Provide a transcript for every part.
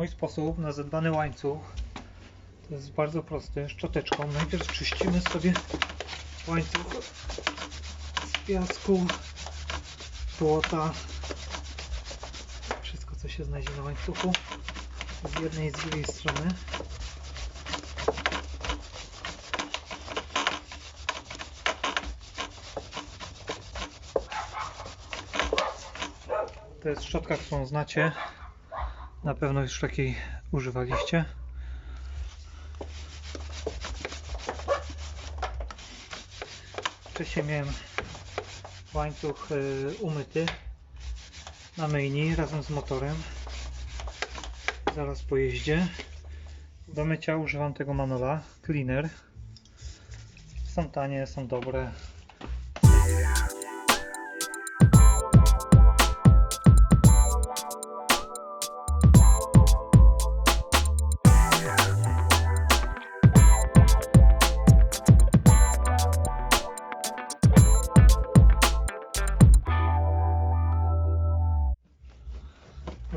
Mój sposób na zadbany łańcuch to jest bardzo prosty. Szczoteczką najpierw czyścimy sobie łańcuch z piasku, błota, wszystko co się znajdzie na łańcuchu z jednej i z drugiej strony. To jest szczotka, którą znacie. Na pewno już takiej używaliście. Wcześniej miałem łańcuch y, umyty na myjni razem z motorem. Zaraz po jeździe. Do mycia używam tego Manola Cleaner. Są tanie, są dobre.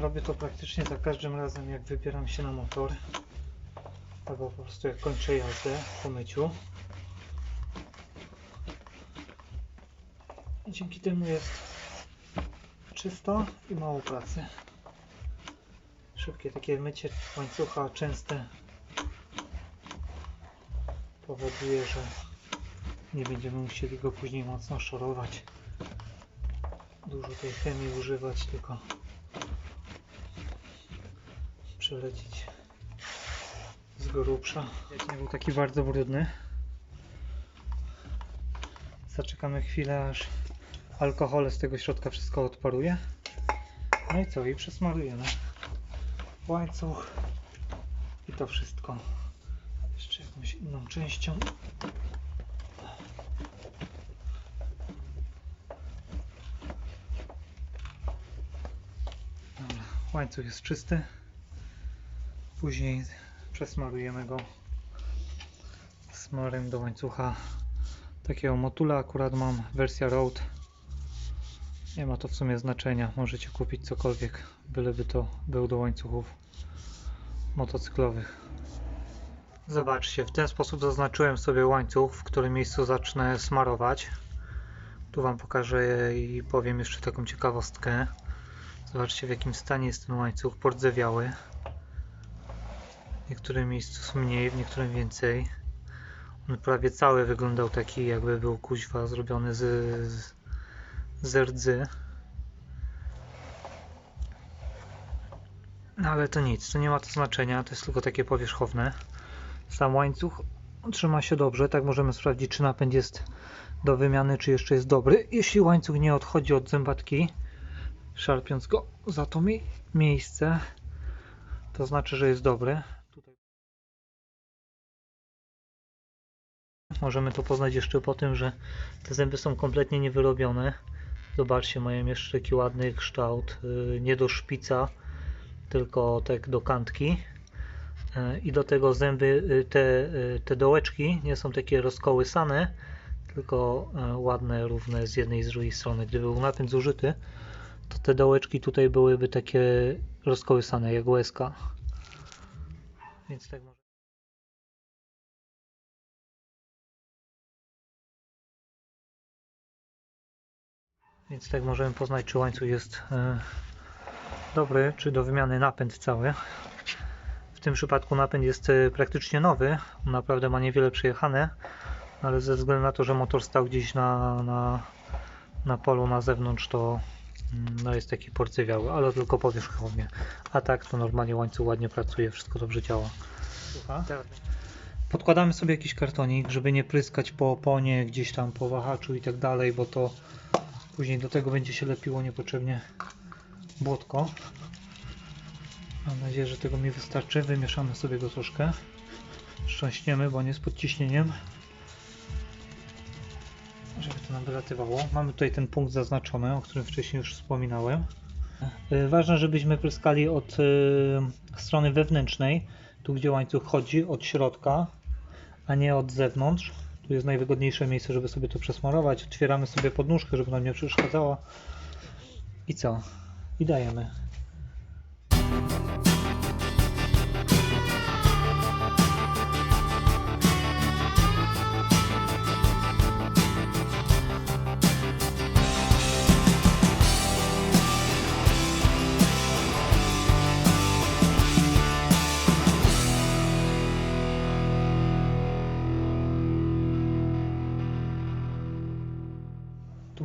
Robię to praktycznie za każdym razem, jak wybieram się na motor. Albo po prostu jak kończę jazdę po myciu. I dzięki temu jest czysto i mało pracy. Szybkie takie mycie łańcucha, częste powoduje, że nie będziemy musieli go później mocno szorować. Dużo tej chemii używać, tylko przelecić z grubsza. Nie był taki bardzo brudny. Zaczekamy chwilę, aż alkohol z tego środka wszystko odparuje. No i co? I przesmarujemy łańcuch i to wszystko jeszcze jakąś inną częścią. Dobra, łańcuch jest czysty. Później przesmarujemy go smarem do łańcucha takiego motula. Akurat mam wersja Road. Nie ma to w sumie znaczenia. Możecie kupić cokolwiek, byleby to był do łańcuchów motocyklowych. Zobaczcie, w ten sposób zaznaczyłem sobie łańcuch, w którym miejscu zacznę smarować. Tu Wam pokażę i powiem jeszcze taką ciekawostkę. Zobaczcie w jakim stanie jest ten łańcuch, pordzewiały. W niektórych miejscu mniej, w niektórym więcej. On prawie cały wyglądał taki, jakby był kuźwa zrobiony z, z, z rdzy. No ale to nic, to nie ma to znaczenia, to jest tylko takie powierzchowne. Sam łańcuch trzyma się dobrze, tak możemy sprawdzić, czy napęd jest do wymiany, czy jeszcze jest dobry. Jeśli łańcuch nie odchodzi od zębatki, szarpiąc go za to mi miejsce, to znaczy, że jest dobry. Możemy to poznać jeszcze po tym, że te zęby są kompletnie niewyrobione. Zobaczcie, mają jeszcze taki ładny kształt, yy, nie do szpica, tylko tak do kantki. Yy, I do tego zęby, yy, te, te dołeczki nie są takie rozkołysane, tylko ładne, równe z jednej i z drugiej strony. Gdyby był napęd zużyty, to te dołeczki tutaj byłyby takie rozkołysane jak łezka. Więc tak może. Więc tak możemy poznać, czy łańcuch jest e, dobry, czy do wymiany napęd cały. W tym przypadku napęd jest e, praktycznie nowy. On naprawdę ma niewiele przejechane, ale ze względu na to, że motor stał gdzieś na, na, na polu na zewnątrz, to mm, no jest taki porcywiały, ale tylko powierzchownie. A tak to normalnie łańcuch ładnie pracuje, wszystko dobrze działa. Podkładamy sobie jakiś kartonik, żeby nie pryskać po oponie, gdzieś tam po wahaczu i tak dalej, bo to później do tego będzie się lepiło niepotrzebnie błotko. Mam nadzieję, że tego mi wystarczy. Wymieszamy sobie go troszkę. Strząśniemy, bo nie jest pod ciśnieniem. Żeby to nam wylatywało. Mamy tutaj ten punkt zaznaczony, o którym wcześniej już wspominałem. Y, Ważne, żebyśmy pryskali od y, strony wewnętrznej, tu gdzie łańcuch chodzi, od środka, a nie od zewnątrz. Tu jest najwygodniejsze miejsce, żeby sobie to przesmarować. Otwieramy sobie podnóżkę, żeby nam nie przeszkadzała. I co? I dajemy.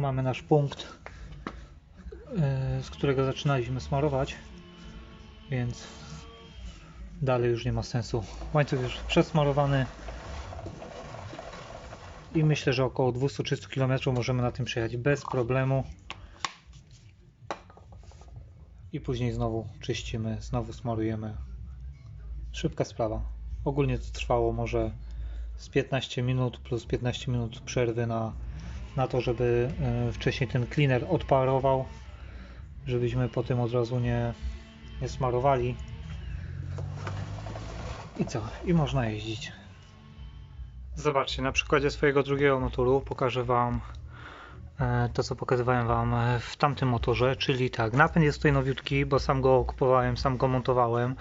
Mamy nasz punkt, yy, z którego zaczynaliśmy smarować, więc dalej już nie ma sensu. Łańcuch już przesmarowany i myślę, że około 230 km możemy na tym przejechać bez problemu. I później znowu czyścimy, znowu smarujemy. Szybka sprawa. Ogólnie to trwało może z 15 minut plus 15 minut przerwy na, na to, żeby e, wcześniej ten cleaner odparował, żebyśmy potem od razu nie, nie smarowali. I co? I można jeździć. Zobaczcie, na przykładzie swojego drugiego motoru pokażę Wam e, to, co pokazywałem Wam e, w tamtym motorze, czyli tak, napęd jest tutaj nowiutki, bo sam go kupowałem, sam go montowałem.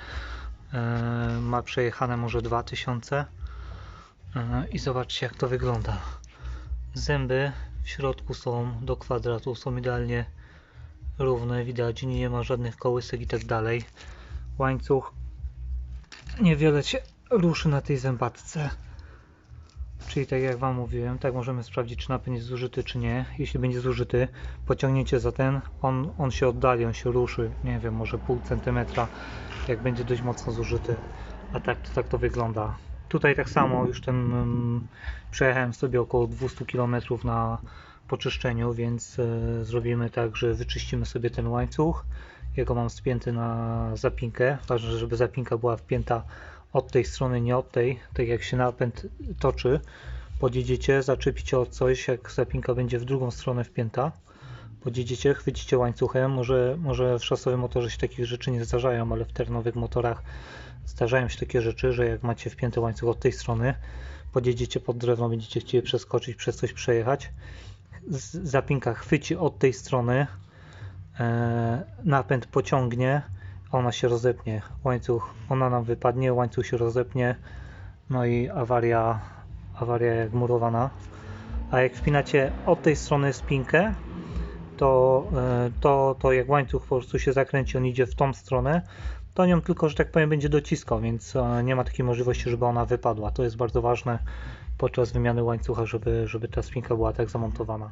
Ma przejechane może 2000 E, i zobaczcie jak to wygląda. Zęby w środku są do kwadratu, są idealnie równe, widać, nie ma żadnych kołysek i tak dalej. Łańcuch niewiele się ruszy na tej zębatce. Czyli tak jak Wam mówiłem, tak możemy sprawdzić czy napęd jest zużyty czy nie. Jeśli będzie zużyty, pociągnięcie za ten, on, on się oddali, on się ruszy, nie wiem, może pół centymetra, jak będzie dość mocno zużyty. A tak tak to wygląda. Tutaj tak samo już ten um, przejechałem sobie około 200 km na poczyszczeniu, więc e, zrobimy tak, że wyczyścimy sobie ten łańcuch. Jego mam spięty na zapinkę. Ważne, żeby zapinka była wpięta od tej strony, nie od tej. Tak jak się napęd toczy, podjedziecie, zaczepicie od coś, jak zapinka będzie w drugą stronę wpięta. Podjedziecie, chwycicie łańcuchem. Może, może w szosowym motorze się takich rzeczy nie zdarzają, ale w terenowych motorach zdarzają się takie rzeczy, że jak macie wpięty łańcuch od tej strony, podjedziecie pod drewno, będziecie chcieli przeskoczyć, przez coś przejechać. Zapinka chwyci od tej strony, e, napęd pociągnie, ona się rozepnie. Łańcuch, ona nam wypadnie, łańcuch się rozepnie, no i awaria, awaria jak murowana. A jak wpinacie od tej strony spinkę, to, e, to, to jak łańcuch po prostu się zakręci, on idzie w tą stronę, to nią tylko, że tak powiem, będzie dociskał, więc e, nie ma takiej możliwości, żeby ona wypadła. To jest bardzo ważne podczas wymiany łańcucha, żeby, żeby ta spinka była tak zamontowana.